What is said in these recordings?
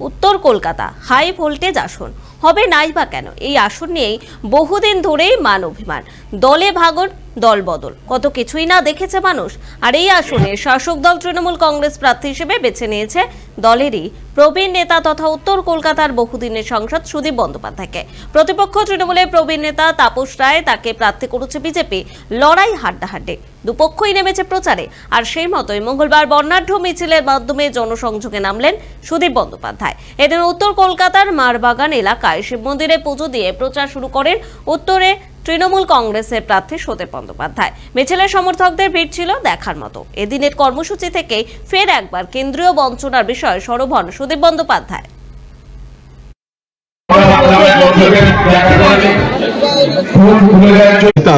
উত্তর Kolkata high voltage আসন। হবে নাই বা কেন? এই আসন নিয়েই বহুদিন ধরেই মান অভিমান। দলে ভাগন দল বদল কত কিছুই না দেখেছে মানুষ। আর এই আসনে শাসক দল তৃণমূল কংগ্রেস প্রার্থী হিসেবে বেছে নিয়েছে দলেরই প্রবীণ নেতা তথা উত্তর কলকাতার বহুদিনের সাংসদ সুদীপ বন্দ্যোপাধ্যায়কে। প্রতিপক্ষ তৃণমূলের প্রবীণ নেতা তাপস রায় তাকে প্রার্থী করেছে বিজেপি। লড়াই হাড্ডাহাড্ডে। দুপক্ষই নেমেছে প্রচারে। আর সেই মতোই মঙ্গলবার বর্ণাঢ্য মিছিলের মাধ্যমে জনসংযোগে নামলেন সুদীপ বন্দ্যোপাধ্যায়। এদিন উত্তর কলকাতার মারবাগান এলাকায় শিব মন্দিরে পুজো দিয়ে প্রচার শুরু করেন উত্তরে তৃণমূল কংগ্রেসের প্রার্থী সুদীপ বন্দ্যোপাধ্যায়। মিছিলের সমর্থকদের ভিড় ছিল দেখার মতো। এদিনের কর্মসূচি থেকেই ফের একবার কেন্দ্রীয় বঞ্চনার বিষয়ে সরব সুদীপ বন্দ্যোপাধ্যায়।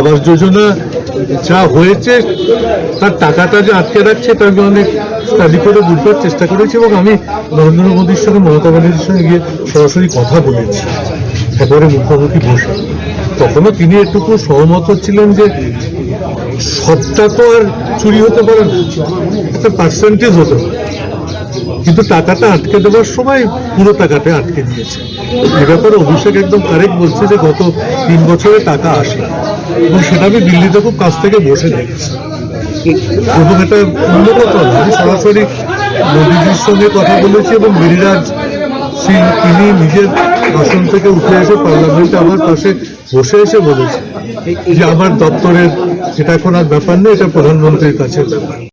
আবাস যোজনা যা হয়েছে, তার টাকাটা যে আটকে রাখছে তা আমি অনেক স্টাডি বুঝবার চেষ্টা করেছি এবং আমি নরেন্দ্র মোদীর সঙ্গে মমতা ব্যানার্জির সঙ্গে গিয়ে সরাসরি কথা বলেছি। একেবারে মুখোমুখি বসে। তখনও তিনি এটুকু সহমত ছিলেন যে সবটা তো আর চুরি হতে পারে না। একটা পার্সেন্টেজ হতে পারে। কিন্তু টাকাটা আটকে দেওয়ার সময় পুরো টাকাটা আটকে দিয়েছে। এ ব্যাপারে অভিষেক একদম কারেক্ট বলছে যে গত তিন বছরে টাকা আসে। এবং সেটা আমি দিল্লিতে খুব কাছ থেকে বসে দেখেছি। এবং এটা উন্নত আমি সরাসরি মোদীজির সঙ্গে কথা বলেছি এবং গিরিরাজ সিং, তিনি নিজের আসন থেকে উঠে এসে পার্লামেন্টে আমার পাশে বসে এসে বলেছে যে আমার দপ্তরের, এটা আর ব্যাপার নেই এটা প্রধানমন্ত্রীর কাছে ব্যাপার।